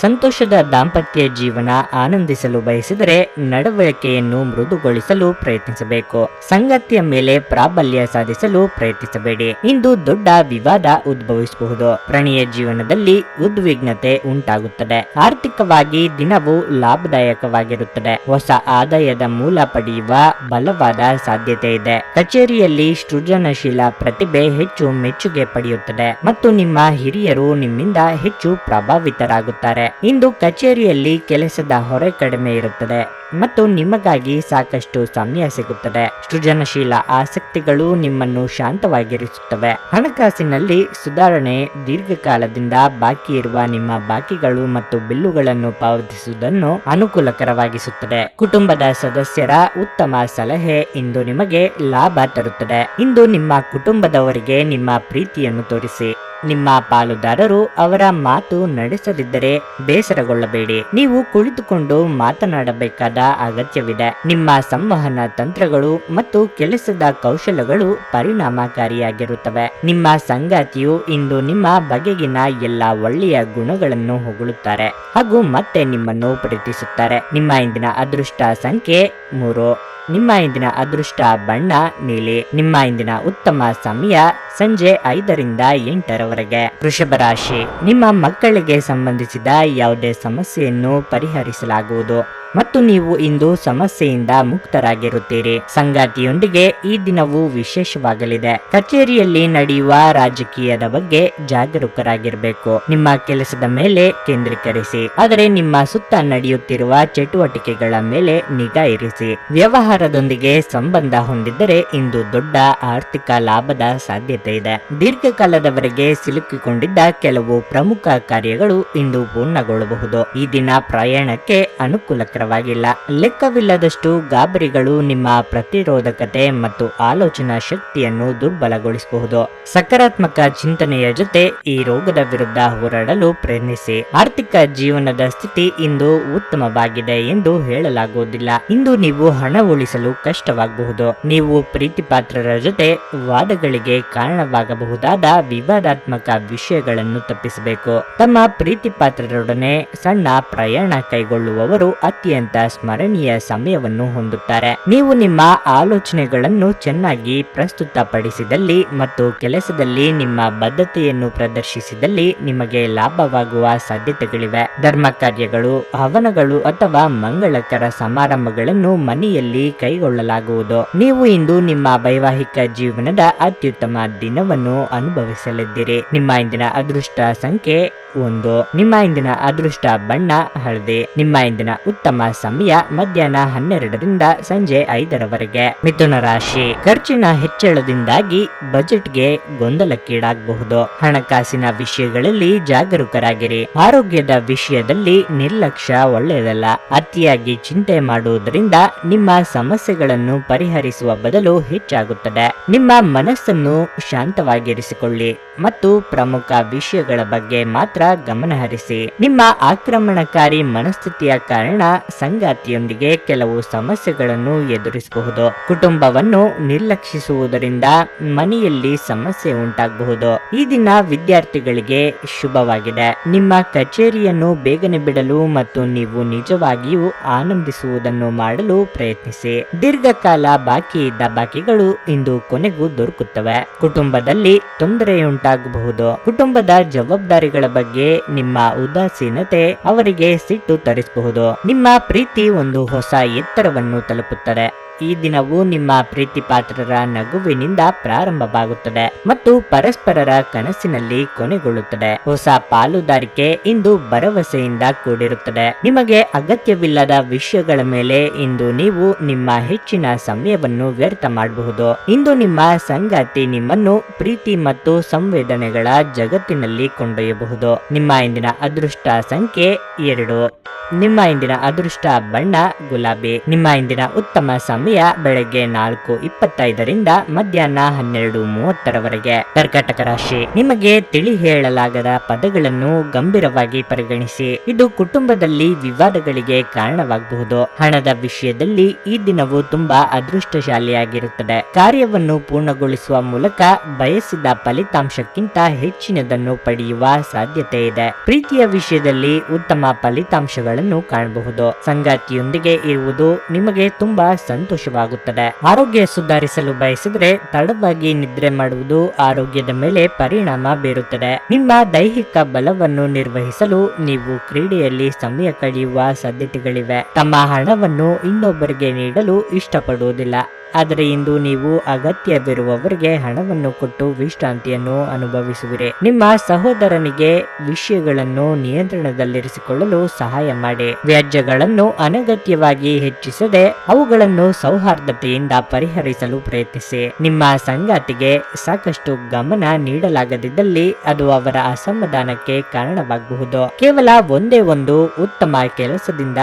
ಸಂತೋಷದ ದಾಂಪತ್ಯ ಜೀವನ ಆನಂದಿಸಲು ಬಯಸಿದರೆ ನಡವಳಿಕೆಯನ್ನು ಮೃದುಗೊಳಿಸಲು ಪ್ರಯತ್ನಿಸಬೇಕು. ಸಂಗತಿಯ ಮೇಲೆ ಪ್ರಾಬಲ್ಯ ಸಾಧಿಸಲು ಪ್ರಯತ್ನಿಸಬೇಡಿ. ಇಂದು ದೊಡ್ಡ ವಿವಾದ ಉದ್ಭವಿಸಬಹುದು. ಪ್ರಣಯ ಜೀವನದಲ್ಲಿ ಉದ್ವಿಗ್ನತೆ ಉಂಟಾಗುತ್ತದೆ. ಆರ್ಥಿಕವಾಗಿ ದಿನವು ಲಾಭದಾಯಕವಾಗಿರುತ್ತದೆ. ಹೊಸ ಆದಾಯದ ಮೂಲ ಪಡೆಯುವ ಬಲವಾದ ಸಾಧ್ಯತೆ ಇದೆ. ಕಚೇರಿಯಲ್ಲಿ ಸೃಜನಶೀಲ ಪ್ರತಿಭೆ ಹೆಚ್ಚು ಮೆಚ್ಚುಗೆ ಪಡೆಯುತ್ತದೆ ಮತ್ತು ನಿಮ್ಮ ಹಿರಿಯರು ನಿಮ್ಮಿಂದ ಹೆಚ್ಚು ಪ್ರಭಾವಿತರಾಗುತ್ತಾರೆ. ಇಂದು ಕಚೇರಿಯಲ್ಲಿ ಕೆಲಸದ ಹೊರೆ ಕಡಿಮೆ ಇರುತ್ತದೆ ಮತ್ತು ನಿಮಗಾಗಿ ಸಾಕಷ್ಟು ಸಮಯ ಸಿಗುತ್ತದೆ. ಸೃಜನಶೀಲ ಆಸಕ್ತಿಗಳು ನಿಮ್ಮನ್ನು ಶಾಂತವಾಗಿರಿಸುತ್ತವೆ. ಹಣಕಾಸಿನಲ್ಲಿ ಸುಧಾರಣೆ ದೀರ್ಘಕಾಲದಿಂದ ಬಾಕಿ ಇರುವ ನಿಮ್ಮ ಬಾಕಿಗಳು ಮತ್ತು ಬಿಲ್ಲುಗಳನ್ನು ಪಾವತಿಸುವುದನ್ನು ಅನುಕೂಲಕರವಾಗಿಸುತ್ತದೆ. ಕುಟುಂಬದ ಸದಸ್ಯರ ಉತ್ತಮ ಸಲಹೆ ಇಂದು ನಿಮಗೆ ಲಾಭ ತರುತ್ತದೆ. ಇಂದು ನಿಮ್ಮ ಕುಟುಂಬದವರಿಗೆ ನಿಮ್ಮ ಪ್ರೀತಿಯನ್ನು ತೋರಿಸಿ. ನಿಮ್ಮ ಪಾಲುದಾರರು ಅವರ ಮಾತು ನಡೆಸದಿದ್ದರೆ ಬೇಸರಗೊಳ್ಳಬೇಡಿ. ನೀವು ಕುಳಿತುಕೊಂಡು ಮಾತನಾಡಬೇಕಾದ ಅಗತ್ಯವಿದೆ. ನಿಮ್ಮ ಸಂವಹನ ತಂತ್ರಗಳು ಮತ್ತು ಕೆಲಸದ ಕೌಶಲಗಳು ಪರಿಣಾಮಕಾರಿಯಾಗಿರುತ್ತವೆ. ನಿಮ್ಮ ಸಂಗಾತಿಯು ಇಂದು ನಿಮ್ಮ ಬಗೆಗಿನ ಎಲ್ಲ ಒಳ್ಳೆಯ ಗುಣಗಳನ್ನು ಹೊಗಳುತ್ತಾರೆ ಹಾಗೂ ಮತ್ತೆ ನಿಮ್ಮನ್ನು ಪ್ರೀತಿಸುತ್ತಾರೆ. ನಿಮ್ಮ ಇಂದಿನ ಅದೃಷ್ಟ ಸಂಖ್ಯೆ ಮೂರು. ನಿಮ್ಮ ಇಂದಿನ ಅದೃಷ್ಟ ಬಣ್ಣ ನೀಲಿ ನಿಮ್ಮ ಇಂದಿನ ಉತ್ತಮ ಸಮಯ ಸಂಜೆ ಐದರಿಂದ ಎಂಟರವರೆಗೆ. ವೃಷಭ ರಾಶಿ, ನಿಮ್ಮ ಮಕ್ಕಳಿಗೆ ಸಂಬಂಧಿಸಿದ ಯಾವುದೇ ಸಮಸ್ಯೆಯನ್ನು ಪರಿಹರಿಸಲಾಗುವುದು. ಮತ್ತು ನೀವು ಇಂದು ಸಮಸ್ಯೆಯಿಂದ ಮುಕ್ತರಾಗಿರುತ್ತೀರಿ. ಸಂಗಾತಿಯೊಂದಿಗೆ ಈ ದಿನವು ವಿಶೇಷವಾಗಲಿದೆ. ಕಚೇರಿಯಲ್ಲಿ ನಡೆಯುವ ರಾಜಕೀಯದ ಬಗ್ಗೆ ಜಾಗರೂಕರಾಗಿರಬೇಕು. ನಿಮ್ಮ ಕೆಲಸದ ಮೇಲೆ ಕೇಂದ್ರೀಕರಿಸಿ. ಆದರೆ ನಿಮ್ಮ ಸುತ್ತ ನಡೆಯುತ್ತಿರುವ ಚಟುವಟಿಕೆಗಳ ಮೇಲೆ ನಿಗಾ ಇರಿಸಿ. ವ್ಯವಹಾರದೊಂದಿಗೆ ಸಂಬಂಧ ಹೊಂದಿದ್ದರೆ ಇಂದು ದೊಡ್ಡ ಆರ್ಥಿಕ ಲಾಭದ ಸಾಧ್ಯತೆ ಇದೆ. ದೀರ್ಘಕಾಲದವರೆಗೆ ಸಿಲುಕಿಕೊಂಡಿದ್ದ ಕೆಲವು ಪ್ರಮುಖ ಕಾರ್ಯಗಳು ಇಂದು ಪೂರ್ಣಗೊಳ್ಳಬಹುದು. ಈ ದಿನ ಪ್ರಯಾಣಕ್ಕೆ ಅನುಕೂಲಕರವಾಗಿಲ್ಲ ಲೆಕ್ಕವಿಲ್ಲದಷ್ಟು ಗಾಬರಿಗಳು ನಿಮ್ಮ ಪ್ರತಿರೋಧಕತೆ ಮತ್ತು ಆಲೋಚನಾ ಶಕ್ತಿಯನ್ನು ದುರ್ಬಲಗೊಳಿಸಬಹುದು. ಸಕಾರಾತ್ಮಕ ಚಿಂತನೆಯ ಜೊತೆ ಈ ರೋಗದ ವಿರುದ್ಧ ಹೋರಾಡಲು ಪ್ರಯತ್ನಿಸಿ. ಆರ್ಥಿಕ ಜೀವನದ ಸ್ಥಿತಿ ಇಂದು ಉತ್ತಮವಾಗಿದೆ ಎಂದು ಹೇಳಲಾಗುವುದಿಲ್ಲ. ಇಂದು ನೀವು ಹಣ ಉಳಿಸಲು ಕಷ್ಟವಾಗಬಹುದು. ನೀವು ಪ್ರೀತಿಪಾತ್ರರ ಜೊತೆ ವಾದಗಳಿಗೆ ಕಾರಣವಾಗಬಹುದಾದ ವಿವಾದಾತ್ಮಕ ವಿಷಯಗಳನ್ನು ತಪ್ಪಿಸಬೇಕು. ತಮ್ಮ ಪ್ರೀತಿಪಾತ್ರರೊಡನೆ ಸಣ್ಣ ಪ್ರಯಾಣ ಕೈಗೊಳ್ಳುವವರು ಅತ್ಯಂತ ಸ್ಮರಣೀಯ ಸಮಯವನ್ನು ಹೊಂದುತ್ತಾರೆ. ನೀವು ನಿಮ್ಮ ಆಲೋಚನೆಗಳನ್ನು ಚೆನ್ನಾಗಿ ಪ್ರಸ್ತುತಪಡಿಸಿದಲ್ಲಿ ಮತ್ತು ಕೆಲಸದಲ್ಲಿ ನಿಮ್ಮ ಬದ್ಧತೆಯನ್ನು ಪ್ರದರ್ಶಿಸಿದಲ್ಲಿ ನಿಮಗೆ ಲಾಭವಾಗುವ ಸಾಧ್ಯತೆಗಳಿವೆ. ಧರ್ಮ ಕಾರ್ಯಗಳು, ಹವನಗಳು ಅಥವಾ ಮಂಗಳಕರ ಸಮಾರಂಭಗಳನ್ನು ಮನೆಯಲ್ಲಿ ಕೈಗೊಳ್ಳಲಾಗುವುದು. ನೀವು ಇಂದು ನಿಮ್ಮ ವೈವಾಹಿಕ ಜೀವನದ ಅತ್ಯುತ್ತಮ ದಿನವನ್ನು ಅನುಭವಿಸಲಿದ್ದೀರಿ. ನಿಮ್ಮ ಇಂದಿನ ಅದೃಷ್ಟ ಸಂಖ್ಯೆ ಒಂದು. ನಿಮ್ಮ ಇಂದಿನ ಅದೃಷ್ಟ ಬಣ್ಣ ಹಳದಿ. ನಿಮ್ಮ ಇಂದಿನ ಉತ್ತಮ ಸಮಯ ಮಧ್ಯಾಹ್ನ ಹನ್ನೆರಡರಿಂದ ಸಂಜೆ ಐದರವರೆಗೆ. ಮಿಥುನ ರಾಶಿ. ಖರ್ಚಿನ ಹೆಚ್ಚಳದಿಂದಾಗಿ ಬಜೆಟ್ಗೆ ಗೊಂದಲಕ್ಕೀಡಾಗಬಹುದು. ಹಣಕಾಸಿನ ವಿಷಯಗಳಲ್ಲಿ ಜಾಗರೂಕರಾಗಿರಿ. ಆರೋಗ್ಯದ ವಿಷಯದಲ್ಲಿ ನಿರ್ಲಕ್ಷ್ಯ ಒಳ್ಳೆಯದಲ್ಲ. ಅತಿಯಾಗಿ ಚಿಂತೆ ಮಾಡುವುದರಿಂದ ನಿಮ್ಮ ಸಮಸ್ಯೆಗಳನ್ನು ಪರಿಹರಿಸುವ ಬದಲು ಹೆಚ್ಚಾಗುತ್ತದೆ. ನಿಮ್ಮ ಮನಸ್ಸನ್ನು ಶಾಂತವಾಗಿರಿಸಿಕೊಳ್ಳಿ ಮತ್ತು ಪ್ರಮುಖ ವಿಷಯಗಳ ಬಗ್ಗೆ ಮಾತ್ರ ಗಮನಹರಿಸಿ. ನಿಮ್ಮ ಆಕ್ರಮಣಕಾರಿ ಮನಸ್ಥಿತಿಯ ಕಾರಣ ಸಂಗಾತಿಯೊಂದಿಗೆ ಕೆಲವು ಸಮಸ್ಯೆಗಳನ್ನು ಎದುರಿಸಬಹುದು. ಕುಟುಂಬವನ್ನು ನಿರ್ಲಕ್ಷಿಸುವುದರಿಂದ ಮನೆಯಲ್ಲಿ ಸಮಸ್ಯೆ ಉಂಟಾಗಬಹುದು. ಈ ದಿನ ವಿದ್ಯಾರ್ಥಿಗಳಿಗೆ ಶುಭವಾಗಿದೆ. ನಿಮ್ಮ ಕಚೇರಿಯನ್ನು ಬೇಗನೆ ಬಿಡಲು ಮತ್ತು ನೀವು ನಿಜವಾಗಿಯೂ ಆನಂದಿಸುವುದನ್ನು ಮಾಡಲು ಪ್ರಯತ್ನಿಸಿ. ದೀರ್ಘಕಾಲ ಬಾಕಿ ಇದ್ದ ಬಾಕಿಗಳು ಇಂದು ಕೊನೆಗೂ ದೊರಕುತ್ತವೆ. ಕುಟುಂಬದಲ್ಲಿ ತೊಂದರೆಯುಂಟಾಗಬಹುದು ಕುಟುಂಬದ ಜವಾಬ್ದಾರಿಗಳ ಬಗ್ಗೆ ನಿಮ್ಮ ಉದಾಸೀನತೆ ಅವರಿಗೆ ಸಿಟ್ಟು ತರಿಸಬಹುದು. ನಿಮ್ಮ ಪ್ರೀತಿ ಒಂದು ಹೊಸ ಎತ್ತರವನ್ನು ತಲುಪುತ್ತದೆ. ಈ ದಿನವು ನಿಮ್ಮ ಪ್ರೀತಿ ಪಾತ್ರರ ನಗುವಿನಿಂದ ಪ್ರಾರಂಭವಾಗುತ್ತದೆ ಮತ್ತು ಪರಸ್ಪರರ ಕನಸಿನಲ್ಲಿ ಕೊನೆಗೊಳ್ಳುತ್ತದೆ. ಹೊಸ ಪಾಲುದಾರಿಕೆ ಇಂದು ಭರವಸೆಯಿಂದ ಕೂಡಿರುತ್ತದೆ. ನಿಮಗೆ ಅಗತ್ಯವಿಲ್ಲದ ವಿಷಯಗಳ ಮೇಲೆ ಇಂದು ನೀವು ನಿಮ್ಮ ಹೆಚ್ಚಿನ ಸಮಯವನ್ನು ವ್ಯರ್ಥ ಮಾಡಬಹುದು. ಇಂದು ನಿಮ್ಮ ಸಂಗಾತಿ ನಿಮ್ಮನ್ನು ಪ್ರೀತಿ ಮತ್ತು ಸಂವೇದನೆಗಳ ಜಗತ್ತಿನಲ್ಲಿ ಕೊಂಡೊಯ್ಯಬಹುದು. ನಿಮ್ಮ ಇಂದಿನ ಅದೃಷ್ಟ ಸಂಖ್ಯೆ ಎರಡು. ನಿಮ್ಮ ಇಂದಿನ ಅದೃಷ್ಟ ಬಣ್ಣ ಗುಲಾಬಿ. ನಿಮ್ಮ ಇಂದಿನ ಉತ್ತಮ ಸಮಯ ಸಮಯ ಬೆಳಗ್ಗೆ ನಾಲ್ಕು ಇಪ್ಪತ್ತೈದರಿಂದ ಮಧ್ಯಾಹ್ನ ಹನ್ನೆರಡು ಮೂವತ್ತರವರೆಗೆ. ಕರ್ಕಾಟಕ ರಾಶಿ, ನಿಮಗೆ ತಿಳಿ ಹೇಳಲಾಗದ ಪದಗಳನ್ನು ಗಂಭೀರವಾಗಿ ಪರಿಗಣಿಸಿ. ಇದು ಕುಟುಂಬದಲ್ಲಿ ವಿವಾದಗಳಿಗೆ ಕಾರಣವಾಗಬಹುದು. ಹಣದ ವಿಷಯದಲ್ಲಿ ಈ ದಿನವು ತುಂಬಾ ಅದೃಷ್ಟಶಾಲಿಯಾಗಿರುತ್ತದೆ. ಕಾರ್ಯವನ್ನು ಪೂರ್ಣಗೊಳಿಸುವ ಮೂಲಕ ಬಯಸಿದ ಫಲಿತಾಂಶಕ್ಕಿಂತ ಹೆಚ್ಚಿನದನ್ನು ಪಡೆಯುವ ಸಾಧ್ಯತೆ ಇದೆ. ಪ್ರೀತಿಯ ವಿಷಯದಲ್ಲಿ ಉತ್ತಮ ಫಲಿತಾಂಶಗಳನ್ನು ಕಾಣಬಹುದು. ಸಂಗಾತಿಯೊಂದಿಗೆ ಇರುವುದು ನಿಮಗೆ ತುಂಬಾ ಸಂತೋಷವಾಗುತ್ತದೆ. ಆರೋಗ್ಯ ಸುಧಾರಿಸಲು ಬಯಸಿದ್ರೆ ತಡವಾಗಿ ನಿದ್ರೆ ಮಾಡುವುದು ಆರೋಗ್ಯದ ಮೇಲೆ ಪರಿಣಾಮ ಬೀರುತ್ತದೆ. ನಿಮ್ಮ ದೈಹಿಕ ಬಲವನ್ನು ನಿರ್ವಹಿಸಲು ನೀವು ಕ್ರೀಡೆಯಲ್ಲಿ ಸಮಯ ಕಳೆಯುವ ಸಾಧ್ಯತೆಗಳಿವೆ. ತಮ್ಮ ಹಣವನ್ನು ಇನ್ನೊಬ್ಬರಿಗೆ ನೀಡಲು ಇಷ್ಟಪಡುವುದಿಲ್ಲ. ಆದರೆ ಇಂದು ನೀವು ಅಗತ್ಯವಿರುವವರಿಗೆ ಹಣವನ್ನು ಕೊಟ್ಟು ವಿಶ್ರಾಂತಿಯನ್ನು ಅನುಭವಿಸುವಿರಿ. ನಿಮ್ಮ ಸಹೋದರನಿಗೆ ವಿಷಯಗಳನ್ನು ನಿಯಂತ್ರಣದಲ್ಲಿರಿಸಿಕೊಳ್ಳಲು ಸಹಾಯ ಮಾಡಿ. ವ್ಯಾಜ್ಯಗಳನ್ನು ಅನಗತ್ಯವಾಗಿ ಹೆಚ್ಚಿಸದೆ ಅವುಗಳನ್ನು ಸೌಹಾರ್ದತೆಯಿಂದ ಪರಿಹರಿಸಲು ಪ್ರಯತ್ನಿಸಿ. ನಿಮ್ಮ ಸಂಗಾತಿಗೆ ಸಾಕಷ್ಟು ಗಮನ ನೀಡಲಾಗದಿದ್ದಲ್ಲಿ ಅದು ಅವರ ಅಸಮಾಧಾನಕ್ಕೆ ಕಾರಣವಾಗಬಹುದು. ಕೇವಲ ಒಂದೇ ಒಂದು ಉತ್ತಮ ಕೆಲಸದಿಂದ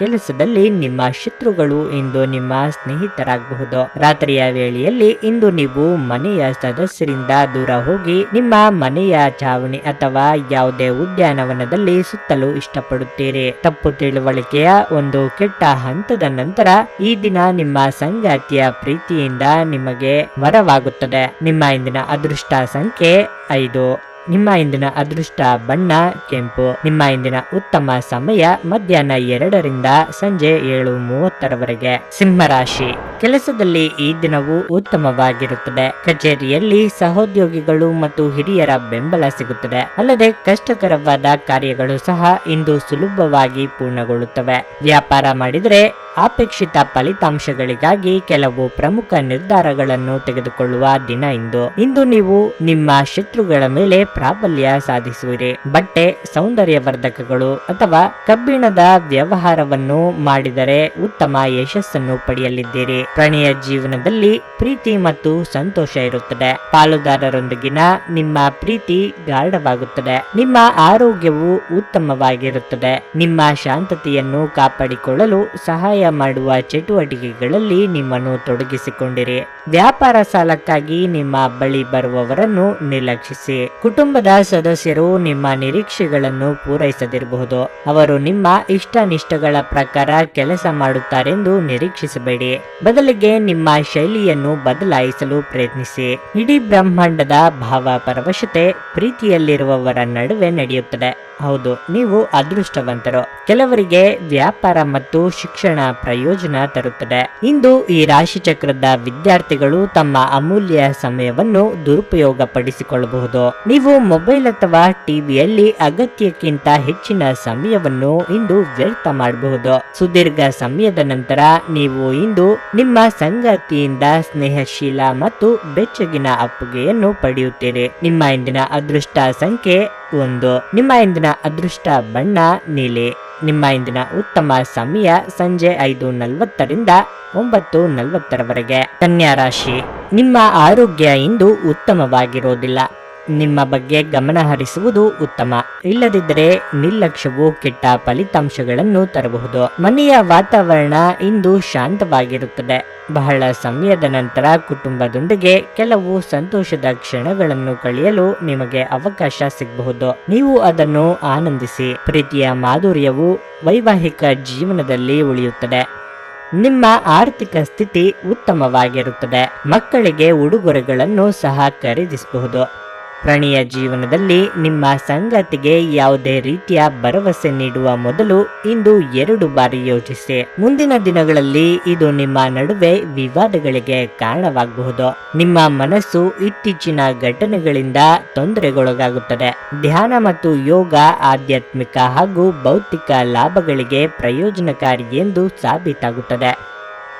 ಕೆಲಸದಲ್ಲಿ ನಿಮ್ಮ ಶತ್ರುಗಳು ಇಂದು ನಿಮ್ಮ ಸ್ನೇಹಿತರಾಗಬಹುದು. ರಾತ್ರಿಯ ವೇಳೆಯಲ್ಲಿ ಇಂದು ನೀವು ಮನೆಯ ಸದಸ್ಯರಿಂದ ದೂರ ಹೋಗಿ ನಿಮ್ಮ ಮನೆಯ ಚಾವಣಿ ಅಥವಾ ಯಾವುದೇ ಉದ್ಯಾನವನದಲ್ಲಿ ಸುತ್ತಲು ಇಷ್ಟಪಡುತ್ತೀರಿ. ತಪ್ಪು ತಿಳುವಳಿಕೆಯ ಒಂದು ಕೆಟ್ಟ ಹಂತದ ನಂತರ ಈ ದಿನ ನಿಮ್ಮ ಸಂಗಾತಿಯ ಪ್ರೀತಿಯಿಂದ ನಿಮಗೆ ವರವಾಗುತ್ತದೆ. ನಿಮ್ಮ ಇಂದಿನ ಅದೃಷ್ಟ ಸಂಖ್ಯೆ ಐದು. ನಿಮ್ಮ ಇಂದಿನ ಅದೃಷ್ಟ ಬಣ್ಣ, ಕೆಂಪು. ನಿಮ್ಮ ಇಂದಿನ ಉತ್ತಮ ಸಮಯ ಮಧ್ಯಾಹ್ನ ಎರಡರಿಂದ ಸಂಜೆ ಏಳು ಮೂವತ್ತರವರೆಗೆ. ಸಿಂಹರಾಶಿ. ಕೆಲಸದಲ್ಲಿ ಈ ದಿನವು ಉತ್ತಮವಾಗಿರುತ್ತದೆ. ಕಚೇರಿಯಲ್ಲಿ ಸಹೋದ್ಯೋಗಿಗಳು ಮತ್ತು ಹಿರಿಯರ ಬೆಂಬಲ ಸಿಗುತ್ತದೆ. ಅಲ್ಲದೆ ಕಷ್ಟಕರವಾದ ಕಾರ್ಯಗಳು ಸಹ ಇಂದು ಸುಲಭವಾಗಿ ಪೂರ್ಣಗೊಳ್ಳುತ್ತವೆ. ವ್ಯಾಪಾರ ಮಾಡಿದರೆ ಅಪೇಕ್ಷಿತ ಫಲಿತಾಂಶಗಳಿಗಾಗಿ ಕೆಲವು ಪ್ರಮುಖ ನಿರ್ಧಾರಗಳನ್ನು ತೆಗೆದುಕೊಳ್ಳುವ ದಿನ ಇಂದು. ಇಂದು ನೀವು ನಿಮ್ಮ ಶತ್ರುಗಳ ಮೇಲೆ ಪ್ರಾಬಲ್ಯ ಸಾಧಿಸುವಿರಿ. ಬಟ್ಟೆ, ಸೌಂದರ್ಯವರ್ಧಕಗಳು ಅಥವಾ ಕಬ್ಬಿಣದ ವ್ಯವಹಾರವನ್ನು ಮಾಡಿದರೆ ಉತ್ತಮ ಯಶಸ್ಸನ್ನು ಪಡೆಯಲಿದ್ದೀರಿ. ಪ್ರಣಯ ಜೀವನದಲ್ಲಿ ಪ್ರೀತಿ ಮತ್ತು ಸಂತೋಷ ಇರುತ್ತದೆ. ಪಾಲುದಾರರೊಂದಿಗಿನ ನಿಮ್ಮ ಪ್ರೀತಿ ಗಾಢವಾಗುತ್ತದೆ. ನಿಮ್ಮ ಆರೋಗ್ಯವು ಉತ್ತಮವಾಗಿರುತ್ತದೆ. ನಿಮ್ಮ ಶಾಂತತೆಯನ್ನು ಕಾಪಾಡಿಕೊಳ್ಳಲು ಸಹಾಯ ಮಾಡುವ ಚಟುವಟಿಕೆಗಳಲ್ಲಿ ನಿಮ್ಮನ್ನು ತೊಡಗಿಸಿಕೊಂಡಿರಿ. ವ್ಯಾಪಾರ ಸಾಲಕ್ಕಾಗಿ ನಿಮ್ಮ ಬಳಿ ಬರುವವರನ್ನು ನಿರ್ಲಕ್ಷಿಸಿ. ಕುಟುಂಬದ ಸದಸ್ಯರು ನಿಮ್ಮ ನಿರೀಕ್ಷೆಗಳನ್ನು ಪೂರೈಸದಿರಬಹುದು. ಅವರು ನಿಮ್ಮ ಇಷ್ಟನಿಷ್ಟಗಳ ಪ್ರಕಾರ ಕೆಲಸ ಮಾಡುತ್ತಾರೆಂದು ನಿರೀಕ್ಷಿಸಬೇಡಿ. ಬದಲಿಗೆ ನಿಮ್ಮ ಶೈಲಿಯನ್ನು ಬದಲಾಯಿಸಲು ಪ್ರಯತ್ನಿಸಿ. ಇಡೀ ಬ್ರಹ್ಮಾಂಡದ ಭಾವ ಪರವಶತೆ ಪ್ರೀತಿಯಲ್ಲಿರುವವರ ನಡುವೆ ನಡೆಯುತ್ತದೆ. ಹೌದು, ನೀವು ಅದೃಷ್ಟವಂತರು. ಕೆಲವರಿಗೆ ವ್ಯಾಪಾರ ಮತ್ತು ಶಿಕ್ಷಣ ಪ್ರಯೋಜನ ತರುತ್ತದೆ. ಇಂದು ಈ ರಾಶಿ ಚಕ್ರದ ವಿದ್ಯಾರ್ಥಿಗಳು ತಮ್ಮ ಅಮೂಲ್ಯ ಸಮಯವನ್ನು ದುರುಪಯೋಗ ಪಡಿಸಿಕೊಳ್ಳಬಹುದು ನೀವು ಮೊಬೈಲ್ ಅಥವಾ ಟಿವಿಯಲ್ಲಿ ಅಗತ್ಯಕ್ಕಿಂತ ಹೆಚ್ಚಿನ ಸಮಯವನ್ನು ಇಂದು ವ್ಯರ್ಥ ಮಾಡಬಹುದು. ಸುದೀರ್ಘ ಸಮಯದ ನಂತರ ನೀವು ಇಂದು ನಿಮ್ಮ ಸಂಗಾತಿಯಿಂದ ಸ್ನೇಹಶೀಲ ಮತ್ತು ಬೆಚ್ಚಗಿನ ಅಪ್ಪುಗೆಯನ್ನು ಪಡೆಯುತ್ತೀರಿ ನಿಮ್ಮ ಇಂದಿನ ಅದೃಷ್ಟ ಸಂಖ್ಯೆ ಒಂದು. ನಿಮ್ಮ ಇಂದಿನ ಅದೃಷ್ಟ ಬಣ್ಣ ನೀಲಿ. ನಿಮ್ಮ ಇಂದಿನ ಉತ್ತಮ ಸಮಯ ಸಂಜೆ ಐದು ನಲವತ್ತರಿಂದ ಒಂಬತ್ತು ನಲವತ್ತರವರೆಗೆ. ಕನ್ಯಾ ರಾಶಿ. ನಿಮ್ಮ ಆರೋಗ್ಯ ಇಂದು ಉತ್ತಮವಾಗಿರೋದಿಲ್ಲ. ನಿಮ್ಮ ಬಗ್ಗೆ ಗಮನ ಹರಿಸುವುದು ಉತ್ತಮ. ಇಲ್ಲದಿದ್ದರೆ ನಿರ್ಲಕ್ಷ್ಯವು ಕೆಟ್ಟ ಫಲಿತಾಂಶಗಳನ್ನು ತರಬಹುದು. ಮನೆಯ ವಾತಾವರಣ ಇಂದು ಶಾಂತವಾಗಿರುತ್ತದೆ. ಬಹಳ ಸಮಯದ ನಂತರ ಕುಟುಂಬದೊಂದಿಗೆ ಕೆಲವು ಸಂತೋಷದ ಕ್ಷಣಗಳನ್ನು ಕಳೆಯಲು ನಿಮಗೆ ಅವಕಾಶ ಸಿಗಬಹುದು. ನೀವು ಅದನ್ನು ಆನಂದಿಸಿ, ಪ್ರೀತಿಯ ಮಾಧುರ್ಯವು ವೈವಾಹಿಕ ಜೀವನದಲ್ಲಿ ಉಳಿಯುತ್ತದೆ. ನಿಮ್ಮ ಆರ್ಥಿಕ ಸ್ಥಿತಿ ಉತ್ತಮವಾಗಿರುತ್ತದೆ. ಮಕ್ಕಳಿಗೆ ಉಡುಗೊರೆಗಳನ್ನು ಸಹ ಖರೀದಿಸಬಹುದು. ಪ್ರಣಯ ಜೀವನದಲ್ಲಿ ನಿಮ್ಮ ಸಂಗಾತಿಗೆ ಯಾವುದೇ ರೀತಿಯ ಭರವಸೆ ನೀಡುವ ಮೊದಲು ಇಂದು ಎರಡು ಬಾರಿ ಯೋಚಿಸಿ. ಮುಂದಿನ ದಿನಗಳಲ್ಲಿ ಇದು ನಿಮ್ಮ ನಡುವೆ ವಿವಾದಗಳಿಗೆ ಕಾರಣವಾಗಬಹುದು. ನಿಮ್ಮ ಮನಸ್ಸು ಇತ್ತೀಚಿನ ಘಟನೆಗಳಿಂದ ತೊಂದರೆಗೊಳಗಾಗುತ್ತದೆ. ಧ್ಯಾನ ಮತ್ತು ಯೋಗ ಆಧ್ಯಾತ್ಮಿಕ ಹಾಗೂ ಭೌತಿಕ ಲಾಭಗಳಿಗೆ ಪ್ರಯೋಜನಕಾರಿ ಎಂದು ಸಾಬೀತಾಗುತ್ತದೆ.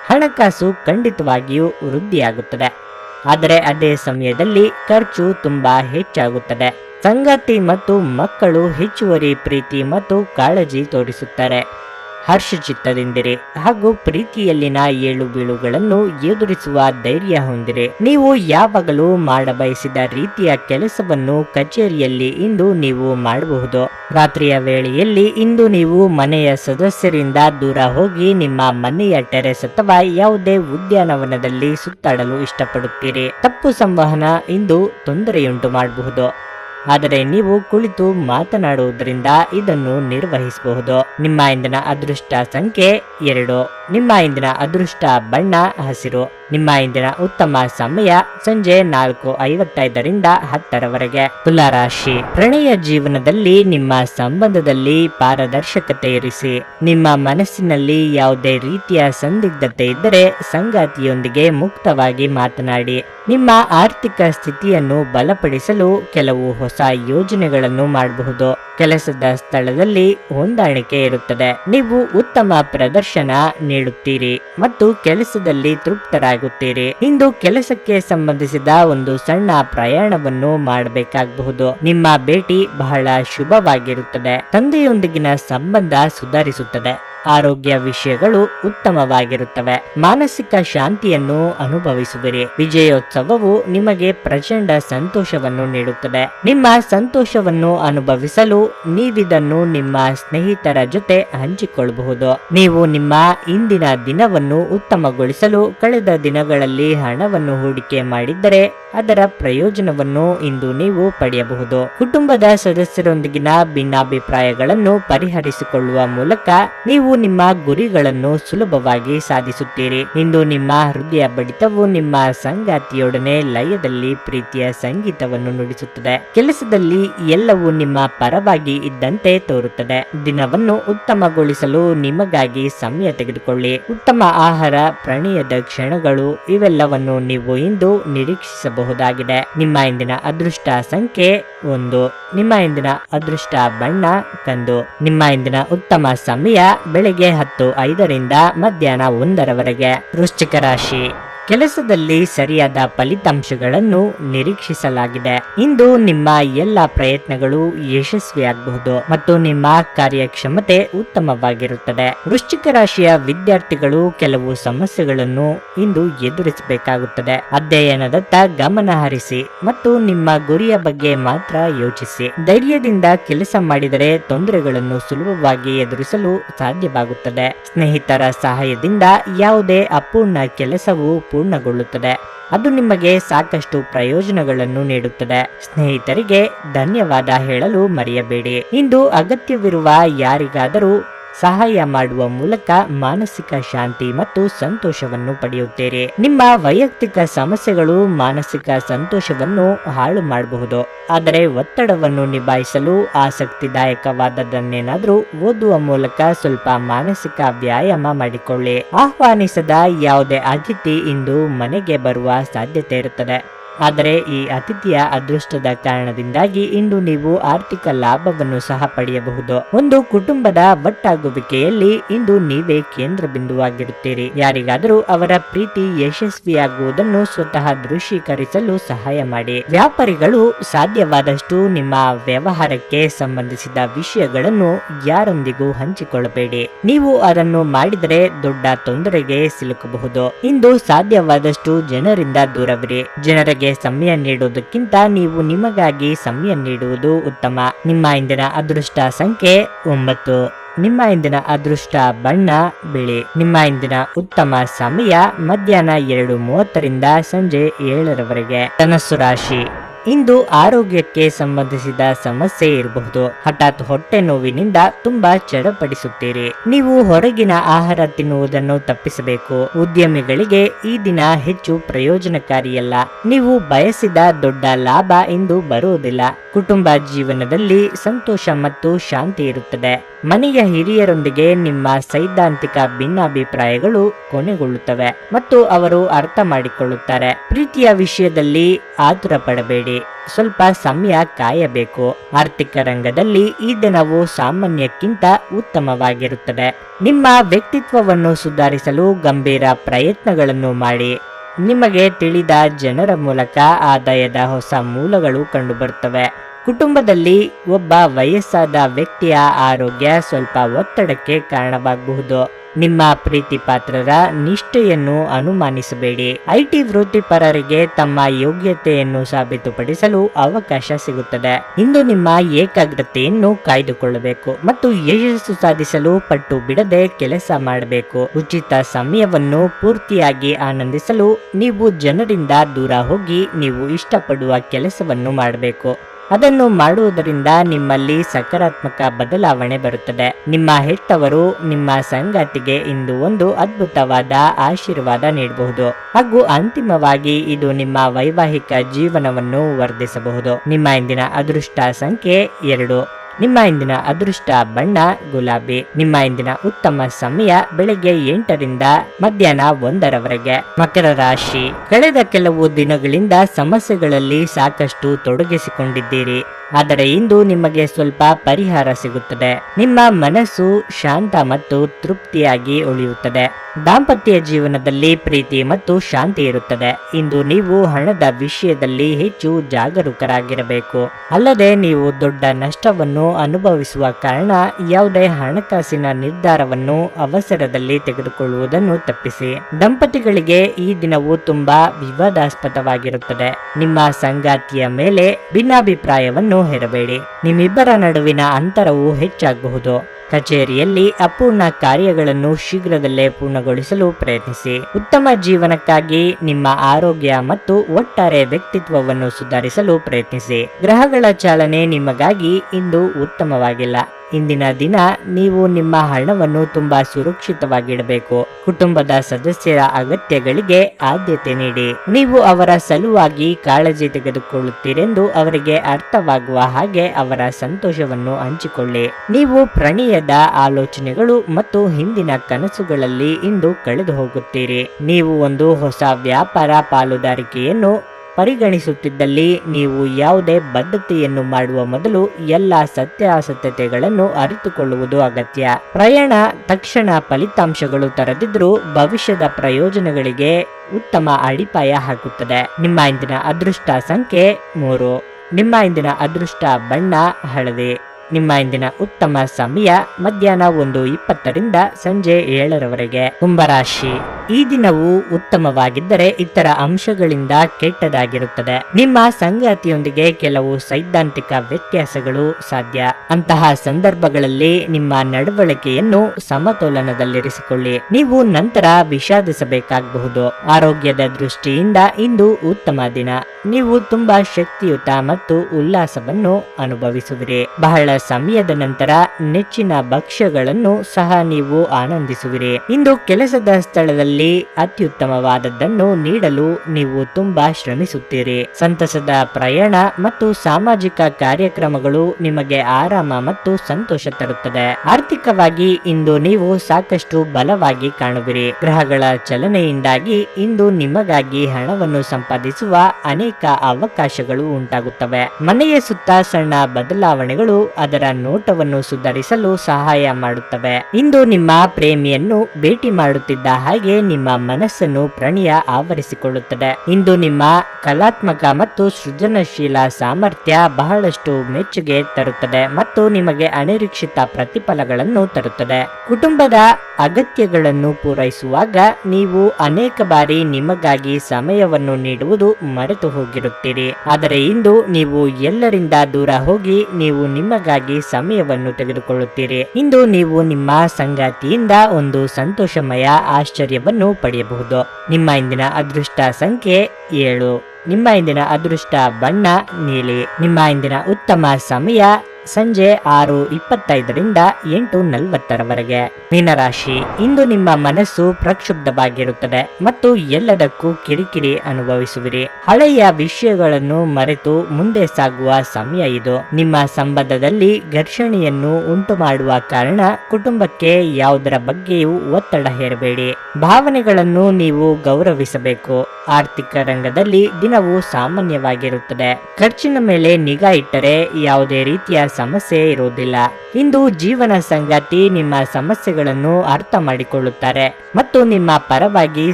ಹಣಕಾಸು ಖಂಡಿತವಾಗಿಯೂ ವೃದ್ಧಿಯಾಗುತ್ತದೆ. ಆದರೆ ಅದೇ ಸಮಯದಲ್ಲಿ ಖರ್ಚು ತುಂಬಾ ಹೆಚ್ಚಾಗುತ್ತದೆ. ಸಂಗಾತಿ ಮತ್ತು ಮಕ್ಕಳು ಹೆಚ್ಚುವರಿ ಪ್ರೀತಿ ಮತ್ತು ಕಾಳಜಿ ತೋರಿಸುತ್ತಾರೆ. ಹರ್ಷಚಿತ್ತದಿಂದಿರಿ ಹಾಗೂ ಪ್ರೀತಿಯಲ್ಲಿನ ಏಳು ಬೀಳುಗಳನ್ನು ಎದುರಿಸುವ ಧೈರ್ಯ ಹೊಂದಿರಿ. ನೀವು ಯಾವಾಗಲೂ ಮಾಡಬಯಸಿದ ರೀತಿಯ ಕೆಲಸವನ್ನು ಕಚೇರಿಯಲ್ಲಿ ಇಂದು ನೀವು ಮಾಡಬಹುದು. ರಾತ್ರಿಯ ವೇಳೆಯಲ್ಲಿ ಇಂದು ನೀವು ಮನೆಯ ಸದಸ್ಯರಿಂದ ದೂರ ಹೋಗಿ ನಿಮ್ಮ ಮನೆಯ ಟೆರೆಸ್ ಅಥವಾ ಯಾವುದೇ ಉದ್ಯಾನವನದಲ್ಲಿ ಸುತ್ತಾಡಲು ಇಷ್ಟಪಡುತ್ತೀರಿ. ತಪ್ಪು ಸಂವಹನ ಇಂದು ತೊಂದರೆಯುಂಟು ಮಾಡಬಹುದು. ಆದರೆ ನೀವು ಕುಳಿತು ಮಾತನಾಡುವುದರಿಂದ ಇದನ್ನು ನಿರ್ವಹಿಸಬಹುದು. ನಿಮ್ಮ ಇಂದಿನ ಅದೃಷ್ಟ ಸಂಖ್ಯೆ ಎರಡು. ನಿಮ್ಮ ಇಂದಿನ ಅದೃಷ್ಟ ಬಣ್ಣ ಹಸಿರು. ನಿಮ್ಮ ಇಂದಿನ ಉತ್ತಮ ಸಮಯ ಸಂಜೆ ನಾಲ್ಕು ಐವತ್ತೈದರಿಂದ ಹತ್ತರವರೆಗೆ. ತುಲಾರಾಶಿ, ಪ್ರಣಯ ಜೀವನದಲ್ಲಿ ನಿಮ್ಮ ಸಂಬಂಧದಲ್ಲಿ ಪಾರದರ್ಶಕತೆ ಇರಿಸಿ. ನಿಮ್ಮ ಮನಸ್ಸಿನಲ್ಲಿ ಯಾವುದೇ ರೀತಿಯ ಸಂದಿಗ್ಧತೆ ಇದ್ದರೆ ಸಂಗಾತಿಯೊಂದಿಗೆ ಮುಕ್ತವಾಗಿ ಮಾತನಾಡಿ. ನಿಮ್ಮ ಆರ್ಥಿಕ ಸ್ಥಿತಿಯನ್ನು ಬಲಪಡಿಸಲು ಕೆಲವು ಹೊಸ ಯೋಜನೆಗಳನ್ನು ಮಾಡಬಹುದು. ಕೆಲಸದ ಸ್ಥಳದಲ್ಲಿ ಹೊಂದಾಣಿಕೆ ಇರುತ್ತದೆ. ನೀವು ಉತ್ತಮ ಪ್ರದರ್ಶನ ನೀಡುತ್ತೀರಿ ಮತ್ತು ಕೆಲಸದಲ್ಲಿ ತೃಪ್ತರಾಗುತ್ತೀರಿ. ಇಂದು ಕೆಲಸಕ್ಕೆ ಸಂಬಂಧಿಸಿದ ಒಂದು ಸಣ್ಣ ಪ್ರಯಾಣವನ್ನು ಮಾಡಬೇಕಾಗಬಹುದು. ನಿಮ್ಮ ಭೇಟಿ ಬಹಳ ಶುಭವಾಗಿರುತ್ತದೆ. ತಂದೆಯೊಂದಿಗಿನ ಸಂಬಂಧ ಸುಧಾರಿಸುತ್ತದೆ. ಆರೋಗ್ಯ ವಿಷಯಗಳು ಉತ್ತಮವಾಗಿರುತ್ತವೆ. ಮಾನಸಿಕ ಶಾಂತಿಯನ್ನು ಅನುಭವಿಸುವಿರಿ. ವಿಜಯೋತ್ಸವವು ನಿಮಗೆ ಪ್ರಚಂಡ ಸಂತೋಷವನ್ನು ನೀಡುತ್ತದೆ. ನಿಮ್ಮ ಸಂತೋಷವನ್ನು ಅನುಭವಿಸಲು ನೀವಿದನ್ನು ನಿಮ್ಮ ಸ್ನೇಹಿತರ ಜೊತೆ ಹಂಚಿಕೊಳ್ಳಬಹುದು. ನೀವು ನಿಮ್ಮ ಇಂದಿನ ದಿನವನ್ನು ಉತ್ತಮಗೊಳಿಸಲು ಕಳೆದ ದಿನಗಳಲ್ಲಿ ಹಣವನ್ನು ಹೂಡಿಕೆ ಮಾಡಿದ್ದರೆ ಅದರ ಪ್ರಯೋಜನವನ್ನು ಇಂದು ನೀವು ಪಡೆಯಬಹುದು. ಕುಟುಂಬದ ಸದಸ್ಯರೊಂದಿಗಿನ ಭಿನ್ನಾಭಿಪ್ರಾಯಗಳನ್ನು ಪರಿಹರಿಸಿಕೊಳ್ಳುವ ಮೂಲಕ ನೀವು ನಿಮ್ಮ ಗುರಿಗಳನ್ನು ಸುಲಭವಾಗಿ ಸಾಧಿಸುತ್ತೀರಿ. ಇಂದು ನಿಮ್ಮ ಹೃದಯ ಬಡಿತವು ನಿಮ್ಮ ಸಂಗಾತಿಯೊಡನೆ ಲಯದಲ್ಲಿ ಪ್ರೀತಿಯ ಸಂಗೀತವನ್ನು ನುಡಿಸುತ್ತದೆ. ಕೆಲಸದಲ್ಲಿ ಎಲ್ಲವೂ ನಿಮ್ಮ ಪರವಾಗಿ ಇದ್ದಂತೆ ತೋರುತ್ತದೆ. ದಿನವನ್ನು ಉತ್ತಮಗೊಳಿಸಲು ನಿಮಗಾಗಿ ಸಮಯ ತೆಗೆದುಕೊಳ್ಳಿ. ಉತ್ತಮ ಆಹಾರ, ಪ್ರಣಯದ ಕ್ಷಣಗಳು ಇವೆಲ್ಲವನ್ನು ನೀವು ಇಂದು ನಿರೀಕ್ಷಿಸಬಹುದಾಗಿದೆ. ನಿಮ್ಮ ಇಂದಿನ ಅದೃಷ್ಟ ಸಂಖ್ಯೆ ಒಂದು. ನಿಮ್ಮ ಇಂದಿನ ಅದೃಷ್ಟ ಬಣ್ಣ ಕಂದು ನಿಮ್ಮ ಇಂದಿನ ಉತ್ತಮ ಸಮಯ ಬೆಳಗ್ಗೆ ಹತ್ತು ಐದರಿಂದ ಮಧ್ಯಾಹ್ನ ಒಂದರವರೆಗೆ ವೃಶ್ಚಿಕ ರಾಶಿ. ಕೆಲಸದಲ್ಲಿ ಸರಿಯಾದ ಫಲಿತಾಂಶಗಳನ್ನು ನಿರೀಕ್ಷಿಸಲಾಗಿದೆ. ಇಂದು ನಿಮ್ಮ ಎಲ್ಲ ಪ್ರಯತ್ನಗಳು ಯಶಸ್ವಿಯಾಗಬಹುದು ಮತ್ತು ನಿಮ್ಮ ಕಾರ್ಯಕ್ಷಮತೆ ಉತ್ತಮವಾಗಿರುತ್ತದೆ. ವೃಶ್ಚಿಕ ರಾಶಿಯ ವಿದ್ಯಾರ್ಥಿಗಳು ಕೆಲವು ಸಮಸ್ಯೆಗಳನ್ನು ಇಂದು ಎದುರಿಸಬೇಕಾಗುತ್ತದೆ. ಅಧ್ಯಯನದತ್ತ ಗಮನ ಹರಿಸಿ ಮತ್ತು ನಿಮ್ಮ ಗುರಿಯ ಬಗ್ಗೆ ಮಾತ್ರ ಯೋಚಿಸಿ. ಧೈರ್ಯದಿಂದ ಕೆಲಸ ಮಾಡಿದರೆ ತೊಂದರೆಗಳನ್ನು ಸುಲಭವಾಗಿ ಎದುರಿಸಲು ಸಾಧ್ಯವಾಗುತ್ತದೆ. ಸ್ನೇಹಿತರ ಸಹಾಯದಿಂದ ಯಾವುದೇ ಅಪೂರ್ಣ ಕೆಲಸವು ಪೂರ್ಣಗೊಳ್ಳುತ್ತದೆ. ಅದು ನಿಮಗೆ ಸಾಕಷ್ಟು ಪ್ರಯೋಜನಗಳನ್ನು ನೀಡುತ್ತದೆ. ಸ್ನೇಹಿತರಿಗೆ ಧನ್ಯವಾದ ಹೇಳಲು ಮರೆಯಬೇಡಿ. ಇಂದು ಅಗತ್ಯವಿರುವ ಯಾರಿಗಾದರೂ ಸಹಾಯ ಮಾಡುವ ಮೂಲಕ ಮಾನಸಿಕ ಶಾಂತಿ ಮತ್ತು ಸಂತೋಷವನ್ನು ಪಡೆಯುತ್ತೀರಿ. ನಿಮ್ಮ ವೈಯಕ್ತಿಕ ಸಮಸ್ಯೆಗಳು ಮಾನಸಿಕ ಸಂತೋಷವನ್ನು ಹಾಳು ಮಾಡಬಹುದು. ಆದರೆ ಒತ್ತಡವನ್ನು ನಿಭಾಯಿಸಲು ಆಸಕ್ತಿದಾಯಕವಾದದ್ದನ್ನೇನಾದರೂ ಓದುವ ಮೂಲಕ ಸ್ವಲ್ಪ ಮಾನಸಿಕ ವ್ಯಾಯಾಮ ಮಾಡಿಕೊಳ್ಳಿ. ಆಹ್ವಾನಿಸದ ಯಾವುದೇ ಅತಿಥಿ ಇಂದು ಮನೆಗೆ ಬರುವ ಸಾಧ್ಯತೆ ಇರುತ್ತದೆ. ಆದರೆ ಈ ಅತಿಥಿಯ ಅದೃಷ್ಟದ ಕಾರಣದಿಂದಾಗಿ ಇಂದು ನೀವು ಆರ್ಥಿಕ ಲಾಭವನ್ನು ಸಹ ಪಡೆಯಬಹುದು. ಒಂದು ಕುಟುಂಬದ ಒಟ್ಟಾಗುವಿಕೆಯಲ್ಲಿ ಇಂದು ನೀವೇ ಕೇಂದ್ರ ಬಿಂದುವಾಗಿರುತ್ತೀರಿ. ಯಾರಿಗಾದರೂ ಅವರ ಪ್ರೀತಿ ಯಶಸ್ವಿಯಾಗುವುದನ್ನು ಸ್ವತಃ ದೃಶ್ಯೀಕರಿಸಲು ಸಹಾಯ ಮಾಡಿ. ವ್ಯಾಪಾರಿಗಳು ಸಾಧ್ಯವಾದಷ್ಟು ನಿಮ್ಮ ವ್ಯವಹಾರಕ್ಕೆ ಸಂಬಂಧಿಸಿದ ವಿಷಯಗಳನ್ನು ಯಾರೊಂದಿಗೂ ಹಂಚಿಕೊಳ್ಳಬೇಡಿ. ನೀವು ಅದನ್ನು ಮಾಡಿದರೆ ದೊಡ್ಡ ತೊಂದರೆಗೆ ಸಿಲುಕಬಹುದು. ಇಂದು ಸಾಧ್ಯವಾದಷ್ಟು ಜನರಿಂದ ದೂರವಿರಿ. ಜನರಿಗೆ ಸಮಯ ನೀಡುವುದಕ್ಕಿಂತ ನೀವು ನಿಮಗಾಗಿ ಸಮಯ ನೀಡುವುದು ಉತ್ತಮ. ನಿಮ್ಮ ಇಂದಿನ ಅದೃಷ್ಟ ಸಂಖ್ಯೆ ಒಂಬತ್ತು. ನಿಮ್ಮ ಇಂದಿನ ಅದೃಷ್ಟ ಬಣ್ಣ, ಬಿಳಿ. ನಿಮ್ಮ ಇಂದಿನ ಉತ್ತಮ ಸಮಯ ಮಧ್ಯಾಹ್ನ ಎರಡು ಮೂವತ್ತರಿಂದ ಸಂಜೆ ಏಳರವರೆಗೆ. ಧನಸ್ಸು ರಾಶಿ. ಇಂದು ಆರೋಗ್ಯಕ್ಕೆ ಸಂಬಂಧಿಸಿದ ಸಮಸ್ಯೆ ಇರಬಹುದು. ಹಠಾತ್ ಹೊಟ್ಟೆ ನೋವಿನಿಂದ ತುಂಬಾ ಚಡಪಡಿಸುತ್ತೀರಿ. ನೀವು ಹೊರಗಿನ ಆಹಾರ ತಿನ್ನುವುದನ್ನು ತಪ್ಪಿಸಬೇಕು. ಉದ್ಯಮಿಗಳಿಗೆ ಈ ದಿನ ಹೆಚ್ಚು ಪ್ರಯೋಜನಕಾರಿಯಲ್ಲ. ನೀವು ಬಯಸಿದ ದೊಡ್ಡ ಲಾಭ ಇಂದು ಬರುವುದಿಲ್ಲ. ಕುಟುಂಬ ಜೀವನದಲ್ಲಿ ಸಂತೋಷ ಮತ್ತು ಶಾಂತಿ ಇರುತ್ತದೆ. ಮನೆಯ ಹಿರಿಯರೊಂದಿಗೆ ನಿಮ್ಮ ಸೈದ್ಧಾಂತಿಕ ಭಿನ್ನಾಭಿಪ್ರಾಯಗಳು ಕೊನೆಗೊಳ್ಳುತ್ತವೆ ಮತ್ತು ಅವರು ಅರ್ಥ ಮಾಡಿಕೊಳ್ಳುತ್ತಾರೆ. ಪ್ರೀತಿಯ ವಿಷಯದಲ್ಲಿ ಆತುರ ಪಡಬೇಡಿ. ಸ್ವಲ್ಪ ಸಮಯ ಕಾಯಬೇಕು. ಆರ್ಥಿಕ ರಂಗದಲ್ಲಿ ಈ ದಿನವು ಸಾಮಾನ್ಯಕ್ಕಿಂತ ಉತ್ತಮವಾಗಿರುತ್ತದೆ. ನಿಮ್ಮ ವ್ಯಕ್ತಿತ್ವವನ್ನು ಸುಧಾರಿಸಲು ಗಂಭೀರ ಪ್ರಯತ್ನಗಳನ್ನು ಮಾಡಿ. ನಿಮಗೆ ತಿಳಿದ ಜನರ ಮೂಲಕ ಆದಾಯದ ಹೊಸ ಮೂಲಗಳು ಕಂಡುಬರುತ್ತವೆ. ಕುಟುಂಬದಲ್ಲಿ ಒಬ್ಬ ವಯಸ್ಸಾದ ವ್ಯಕ್ತಿಯ ಆರೋಗ್ಯ ಸ್ವಲ್ಪ ಒತ್ತಡಕ್ಕೆ ಕಾರಣವಾಗಬಹುದು. ನಿಮ್ಮ ಪ್ರೀತಿ ಪಾತ್ರರ ನಿಷ್ಠೆಯನ್ನು ಅನುಮಾನಿಸಬೇಡಿ. ಐಟಿ ವೃತ್ತಿಪರರಿಗೆ ತಮ್ಮ ಯೋಗ್ಯತೆಯನ್ನು ಸಾಬೀತುಪಡಿಸಲು ಅವಕಾಶ ಸಿಗುತ್ತದೆ. ಇಂದು ನಿಮ್ಮ ಏಕಾಗ್ರತೆಯನ್ನು ಕಾಯ್ದುಕೊಳ್ಳಬೇಕು ಮತ್ತು ಯಶಸ್ಸು ಸಾಧಿಸಲು ಪಟ್ಟು ಬಿಡದೆ ಕೆಲಸ ಮಾಡಬೇಕು. ಉಚಿತ ಸಮಯವನ್ನು ಪೂರ್ತಿಯಾಗಿ ಆನಂದಿಸಲು ನೀವು ಜನರಿಂದ ದೂರ ಹೋಗಿ ನೀವು ಇಷ್ಟಪಡುವ ಕೆಲಸವನ್ನು ಮಾಡಬೇಕು. ಅದನ್ನು ಮಾಡುವುದರಿಂದ ನಿಮ್ಮಲ್ಲಿ ಸಕಾರಾತ್ಮಕ ಬದಲಾವಣೆ ಬರುತ್ತದೆ. ನಿಮ್ಮ ಹೆತ್ತವರು ನಿಮ್ಮ ಸಂಗಾತಿಗೆ ಇಂದು ಒಂದು ಅದ್ಭುತವಾದ ಆಶೀರ್ವಾದ ನೀಡಬಹುದು. ಹಾಗೂ ಅಂತಿಮವಾಗಿ ಇದು ನಿಮ್ಮ ವೈವಾಹಿಕ ಜೀವನವನ್ನು ವರ್ಧಿಸಬಹುದು. ನಿಮ್ಮ ಇಂದಿನ ಅದೃಷ್ಟ ಸಂಖ್ಯೆ ಎರಡು. ನಿಮ್ಮ ಇಂದಿನ ಅದೃಷ್ಟ ಬಣ್ಣ ಗುಲಾಬಿ ನಿಮ್ಮ ಇಂದಿನ ಉತ್ತಮ ಸಮಯ ಬೆಳಿಗ್ಗೆ ಎಂಟರಿಂದ ಮಧ್ಯಾಹ್ನ ಒಂದರವರೆಗೆ. ಮಕರ ರಾಶಿ, ಕಳೆದ ಕೆಲವು ದಿನಗಳಿಂದ ಸಮಸ್ಯೆಗಳಲ್ಲಿ ಸಾಕಷ್ಟು ತೊಡಗಿಸಿಕೊಂಡಿದ್ದೀರಿ. ಆದರೆ ಇಂದು ನಿಮಗೆ ಸ್ವಲ್ಪ ಪರಿಹಾರ ಸಿಗುತ್ತದೆ. ನಿಮ್ಮ ಮನಸ್ಸು ಶಾಂತ ಮತ್ತು ತೃಪ್ತಿಯಾಗಿ ಉಳಿಯುತ್ತದೆ. ದಾಂಪತ್ಯ ಜೀವನದಲ್ಲಿ ಪ್ರೀತಿ ಮತ್ತು ಶಾಂತಿ ಇರುತ್ತದೆ. ಇಂದು ನೀವು ಹಣದ ವಿಷಯದಲ್ಲಿ ಹೆಚ್ಚು ಜಾಗರೂಕರಾಗಿರಬೇಕು. ಅಲ್ಲದೆ ನೀವು ದೊಡ್ಡ ನಷ್ಟವನ್ನು ಅನುಭವಿಸುವ ಕಾರಣ ಯಾವುದೇ ಹಣಕಾಸಿನ ನಿರ್ಧಾರವನ್ನು ಅವಸರದಲ್ಲಿ ತೆಗೆದುಕೊಳ್ಳುವುದನ್ನು ತಪ್ಪಿಸಿ. ದಂಪತಿಗಳಿಗೆ ಈ ದಿನವು ತುಂಬಾ ವಿವಾದಾಸ್ಪದವಾಗಿರುತ್ತದೆ. ನಿಮ್ಮ ಸಂಗಾತಿಯ ಮೇಲೆ ಭಿನ್ನಾಭಿಪ್ರಾಯವನ್ನು ಹೇರಬೇಡಿ. ನಿಮ್ಮಿಬ್ಬರ ನಡುವಿನ ಅಂತರವು ಹೆಚ್ಚಾಗಬಹುದು. ಕಚೇರಿಯಲ್ಲಿ ಅಪೂರ್ಣ ಕಾರ್ಯಗಳನ್ನು ಶೀಘ್ರದಲ್ಲೇ ಪೂರ್ಣಗೊಳಿಸಲು ಪ್ರಯತ್ನಿಸಿ. ಉತ್ತಮ ಜೀವನಕ್ಕಾಗಿ ನಿಮ್ಮ ಆರೋಗ್ಯ ಮತ್ತು ಒಟ್ಟಾರೆ ವ್ಯಕ್ತಿತ್ವವನ್ನು ಸುಧಾರಿಸಲು ಪ್ರಯತ್ನಿಸಿ. ಗ್ರಹಗಳ ಚಾಲನೆ ನಿಮಗಾಗಿ ಇಂದು ಉತ್ತಮವಾಗಿಲ್ಲ. ಇಂದಿನ ದಿನ ನೀವು ನಿಮ್ಮ ಹಣವನ್ನು ತುಂಬಾ ಸುರಕ್ಷಿತವಾಗಿಡಬೇಕು. ಕುಟುಂಬದ ಸದಸ್ಯರ ಅಗತ್ಯಗಳಿಗೆ ಆದ್ಯತೆ ನೀಡಿ. ನೀವು ಅವರ ಸಲುವಾಗಿ ಕಾಳಜಿ ತೆಗೆದುಕೊಳ್ಳುತ್ತೀರೆಂದು ಅವರಿಗೆ ಅರ್ಥವಾಗುವ ಹಾಗೆ ಅವರ ಸಂತೋಷವನ್ನು ಹಂಚಿಕೊಳ್ಳಿ. ನೀವು ಪ್ರಣಯದ ಆಲೋಚನೆಗಳು ಮತ್ತು ಹಿಂದಿನ ಕನಸುಗಳಲ್ಲಿ ಇಂದು ಕಳೆದು ಹೋಗುತ್ತೀರಿ ನೀವು ಒಂದು ಹೊಸ ವ್ಯಾಪಾರ ಪಾಲುದಾರಿಕೆಯನ್ನು ಪರಿಗಣಿಸುತ್ತಿದ್ದಲ್ಲಿ ನೀವು ಯಾವುದೇ ಬದ್ಧತೆಯನ್ನು ಮಾಡುವ ಮೊದಲು ಎಲ್ಲ ಸತ್ಯಾಸತ್ಯತೆಗಳನ್ನು ಅರಿತುಕೊಳ್ಳುವುದು ಅಗತ್ಯ. ಪ್ರಯಾಣ, ತಕ್ಷಣ ಫಲಿತಾಂಶಗಳು ತರದಿದ್ರೂ ಭವಿಷ್ಯದ ಪ್ರಯೋಜನಗಳಿಗೆ ಉತ್ತಮ ಅಡಿಪಾಯ ಹಾಕುತ್ತದೆ. ನಿಮ್ಮ ಇಂದಿನ ಅದೃಷ್ಟ ಸಂಖ್ಯೆ ಮೂರು. ನಿಮ್ಮ ಇಂದಿನ ಅದೃಷ್ಟ ಬಣ್ಣ, ಹಳದಿ. ನಿಮ್ಮ ಇಂದಿನ ಉತ್ತಮ ಸಮಯ ಮಧ್ಯಾಹ್ನ ಒಂದು ಇಪ್ಪತ್ತರಿಂದ ಸಂಜೆ ಏಳರವರೆಗೆ. ಕುಂಭರಾಶಿ. ಈ ದಿನವು ಉತ್ತಮವಾಗಿದ್ದರೆ ಇತರ ಅಂಶಗಳಿಂದ ಕೆಟ್ಟದಾಗಿರುತ್ತದೆ. ನಿಮ್ಮ ಸಂಗಾತಿಯೊಂದಿಗೆ ಕೆಲವು ಸೈದ್ಧಾಂತಿಕ ವ್ಯತ್ಯಾಸಗಳು ಸಾಧ್ಯ. ಅಂತಹ ಸಂದರ್ಭಗಳಲ್ಲಿ ನಿಮ್ಮ ನಡವಳಿಕೆಯನ್ನು ಸಮತೋಲನದಲ್ಲಿರಿಸಿಕೊಳ್ಳಿ. ನೀವು ನಂತರ ವಿಷಾದಿಸಬೇಕಾಗಬಹುದು. ಆರೋಗ್ಯದ ದೃಷ್ಟಿಯಿಂದ ಇಂದು ಉತ್ತಮ ದಿನ. ನೀವು ತುಂಬಾ ಶಕ್ತಿಯುತ ಮತ್ತು ಉಲ್ಲಾಸವನ್ನು ಅನುಭವಿಸುವಿರಿ. ಬಹಳ ಸಮಯದ ನಂತರ ನೆಚ್ಚಿನ ಭಕ್ಷ್ಯಗಳನ್ನು ಸಹ ನೀವು ಆನಂದಿಸುವಿರಿ. ಇಂದು ಕೆಲಸದ ಸ್ಥಳದಲ್ಲಿ ಅತ್ಯುತ್ತಮವಾದದ್ದನ್ನು ನೀಡಲು ನೀವು ತುಂಬಾ ಶ್ರಮಿಸುತ್ತೀರಿ. ಸಂತಸದ ಪ್ರಯಾಣ ಮತ್ತು ಸಾಮಾಜಿಕ ಕಾರ್ಯಕ್ರಮಗಳು ನಿಮಗೆ ಆರಾಮ ಮತ್ತು ಸಂತೋಷ ತರುತ್ತದೆ. ಆರ್ಥಿಕವಾಗಿ ಇಂದು ನೀವು ಸಾಕಷ್ಟು ಬಲವಾಗಿ ಕಾಣುವಿರಿ. ಗ್ರಹಗಳ ಚಲನೆಯಿಂದಾಗಿ ಇಂದು ನಿಮಗಾಗಿ ಹಣವನ್ನು ಸಂಪಾದಿಸುವ ಅನೇಕ ಅವಕಾಶಗಳು ಉಂಟಾಗುತ್ತವೆ. ಮನೆಯ ಸುತ್ತ ಸಣ್ಣ ಬದಲಾವಣೆಗಳು ಅದರ ನೋಟವನ್ನು ಸುಧಾರಿಸಲು ಸಹಾಯ ಮಾಡುತ್ತವೆ. ಇಂದು ನಿಮ್ಮ ಪ್ರೇಮಿಯನ್ನು ಭೇಟಿ ಮಾಡುತ್ತಿದ್ದ ಹಾಗೆ ನಿಮ್ಮ ಮನಸ್ಸನ್ನು ಪ್ರಣಯ ಆವರಿಸಿಕೊಳ್ಳುತ್ತದೆ. ಇಂದು ನಿಮ್ಮ ಕಲಾತ್ಮಕ ಮತ್ತು ಸೃಜನಶೀಲ ಸಾಮರ್ಥ್ಯ ಬಹಳಷ್ಟು ಮೆಚ್ಚುಗೆ ತರುತ್ತದೆ ಮತ್ತು ನಿಮಗೆ ಅನಿರೀಕ್ಷಿತ ಪ್ರತಿಫಲಗಳನ್ನು ತರುತ್ತದೆ. ಕುಟುಂಬದ ಅಗತ್ಯಗಳನ್ನು ಪೂರೈಸುವಾಗ ನೀವು ಅನೇಕ ಬಾರಿ ನಿಮಗಾಗಿ ಸಮಯವನ್ನು ನೀಡುವುದು ಮರೆತು ಹೋಗಿರುತ್ತೀರಿ. ಆದರೆ ಇಂದು ನೀವು ಎಲ್ಲರಿಂದ ದೂರ ಹೋಗಿ ನೀವು ನಿಮಗಾಗಿ ಸಮಯವನ್ನು ತೆಗೆದುಕೊಳ್ಳುತ್ತೀರಿ. ಇಂದು ನೀವು ನಿಮ್ಮ ಸಂಗಾತಿಯಿಂದ ಒಂದು ಸಂತೋಷಮಯ ಆಶ್ಚರ್ಯವನ್ನು ಪಡೆಯಬಹುದು. ನಿಮ್ಮ ಇಂದಿನ ಅದೃಷ್ಟ ಸಂಖ್ಯೆ ಏಳು. ನಿಮ್ಮ ಇಂದಿನ ಅದೃಷ್ಟ ಬಣ್ಣ, ನೀಲಿ. ನಿಮ್ಮ ಇಂದಿನ ಉತ್ತಮ ಸಮಯ ಸಂಜೆ ಆರು ಇಪ್ಪತ್ತೈದರಿಂದ ಎಂಟು ನಲವತ್ತರವರೆಗೆ. ಮೀನರಾಶಿ, ಇಂದು ನಿಮ್ಮ ಮನಸ್ಸು ಪ್ರಕ್ಷುಬ್ಧವಾಗಿರುತ್ತದೆ ಮತ್ತು ಎಲ್ಲದಕ್ಕೂ ಕಿರಿಕಿರಿ ಅನುಭವಿಸುವಿರಿ. ಹಳೆಯ ವಿಷಯಗಳನ್ನು ಮರೆತು ಮುಂದೆ ಸಾಗುವ ಸಮಯ ಇದು. ನಿಮ್ಮ ಸಂಬಂಧದಲ್ಲಿ ಘರ್ಷಣೆಯನ್ನು ಉಂಟು ಮಾಡುವ ಕಾರಣ ಕುಟುಂಬಕ್ಕೆ ಯಾವುದರ ಬಗ್ಗೆಯೂ ಒತ್ತಡ ಹೇರಬೇಡಿ. ಭಾವನೆಗಳನ್ನು ನೀವು ಗೌರವಿಸಬೇಕು. ಆರ್ಥಿಕ ರಂಗದಲ್ಲಿ ದಿನವು ಸಾಮಾನ್ಯವಾಗಿರುತ್ತದೆ. ಖರ್ಚಿನ ಮೇಲೆ ನಿಗಾ ಇಟ್ಟರೆ ಯಾವುದೇ ರೀತಿಯ ಸಮಸ್ಯೆ ಇರುವುದಿಲ್ಲ. ಇಂದು ಜೀವನ ಸಂಗಾತಿ ನಿಮ್ಮ ಸಮಸ್ಯೆಗಳನ್ನು ಅರ್ಥ ಮಾಡಿಕೊಳ್ಳುತ್ತಾರೆ ಮತ್ತು ನಿಮ್ಮ ಪರವಾಗಿ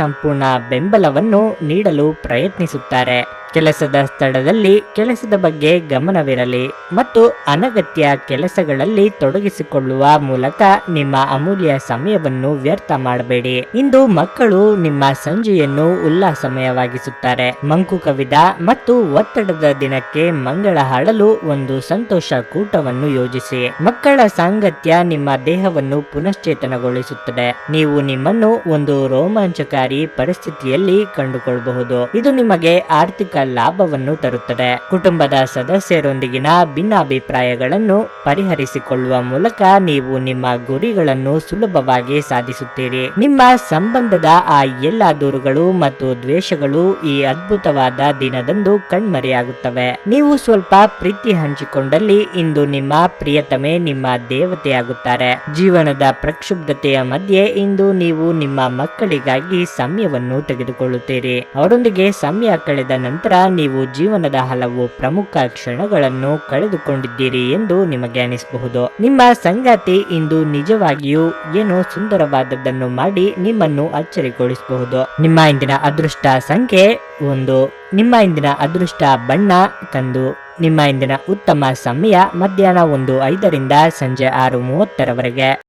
ಸಂಪೂರ್ಣ ಬೆಂಬಲವನ್ನು ನೀಡಲು ಪ್ರಯತ್ನಿಸುತ್ತಾರೆ. ಕೆಲಸದ ಸ್ಥಳದಲ್ಲಿ ಕೆಲಸದ ಬಗ್ಗೆ ಗಮನವಿರಲಿ ಮತ್ತು ಅನಗತ್ಯ ಕೆಲಸಗಳಲ್ಲಿ ತೊಡಗಿಸಿಕೊಳ್ಳುವ ಮೂಲಕ ನಿಮ್ಮ ಅಮೂಲ್ಯ ಸಮಯವನ್ನು ವ್ಯರ್ಥ ಮಾಡಬೇಡಿ. ಇಂದು ಮಕ್ಕಳು ನಿಮ್ಮ ಸಂಜೆಯನ್ನು ಉಲ್ಲಾಸಮಯವಾಗಿಸುತ್ತಾರೆ. ಮಂಕು ಕವಿದ ಮತ್ತು ಒತ್ತಡದ ದಿನಕ್ಕೆ ಮಂಗಳ ಹಾಡಲು ಒಂದು ಸಂತೋಷ ಕೂಟವನ್ನು ಯೋಜಿಸಿ. ಮಕ್ಕಳ ಸಾಂಗತ್ಯ ನಿಮ್ಮ ದೇಹವನ್ನು ಪುನಶ್ಚೇತನಗೊಳಿಸುತ್ತದೆ. ನೀವು ನಿಮ್ಮನ್ನು ಒಂದು ರೋಮಾಂಚಕಾರಿ ಪರಿಸ್ಥಿತಿಯಲ್ಲಿ ಕಂಡುಕೊಳ್ಳಬಹುದು ಇದು ನಿಮಗೆ ಆರ್ಥಿಕ ಲಾಭವನ್ನು ತರುತ್ತದೆ. ಕುಟುಂಬದ ಸದಸ್ಯರೊಂದಿಗಿನ ಭಿನ್ನಾಭಿಪ್ರಾಯಗಳನ್ನು ಪರಿಹರಿಸಿಕೊಳ್ಳುವ ಮೂಲಕ ನೀವು ನಿಮ್ಮ ಗುರಿಗಳನ್ನು ಸುಲಭವಾಗಿ ಸಾಧಿಸುತ್ತೀರಿ. ನಿಮ್ಮ ಸಂಬಂಧದ ಆ ಎಲ್ಲ ದೂರುಗಳು ಮತ್ತು ದ್ವೇಷಗಳು ಈ ಅದ್ಭುತವಾದ ದಿನದಂದು ಕಣ್ಮರೆಯಾಗುತ್ತವೆ. ನೀವು ಸ್ವಲ್ಪ ಪ್ರೀತಿ ಹಂಚಿಕೊಂಡಲ್ಲಿ ಇಂದು ನಿಮ್ಮ ಪ್ರಿಯತಮೆ ನಿಮ್ಮ ದೇವತೆಯಾಗುತ್ತಾರೆ. ಜೀವನದ ಪ್ರಕ್ಷುಬ್ಧತೆಯ ಮಧ್ಯೆ ಇಂದು ನೀವು ನಿಮ್ಮ ಮಕ್ಕಳಿಗಾಗಿ ಸಮಯವನ್ನು ತೆಗೆದುಕೊಳ್ಳುತ್ತೀರಿ. ಅವರೊಂದಿಗೆ ಸಮಯ ಕಳೆದ ನಂತರ ನೀವು ಜೀವನದ ಹಲವು ಪ್ರಮುಖ ಕ್ಷಣಗಳನ್ನು ಕಳೆದುಕೊಂಡಿದ್ದೀರಿ ಎಂದು ನಿಮಗೆ ಅನಿಸಬಹುದು. ನಿಮ್ಮ ಸಂಗಾತಿ ಇಂದು ನಿಜವಾಗಿಯೂ ಏನೋ ಸುಂದರವಾದದ್ದನ್ನು ಮಾಡಿ ನಿಮ್ಮನ್ನು ಅಚ್ಚರಿಗೊಳಿಸಬಹುದು. ನಿಮ್ಮ ಇಂದಿನ ಅದೃಷ್ಟ ಸಂಖ್ಯೆ ಒಂದು. ನಿಮ್ಮ ಇಂದಿನ ಅದೃಷ್ಟ ಬಣ್ಣ ಕಂದು. ನಿಮ್ಮ ಇಂದಿನ ಉತ್ತಮ ಸಮಯ ಮಧ್ಯಾಹ್ನ ಒಂದು ಐದರಿಂದ ಸಂಜೆ ಆರು ಮೂವತ್ತರವರೆಗೆ.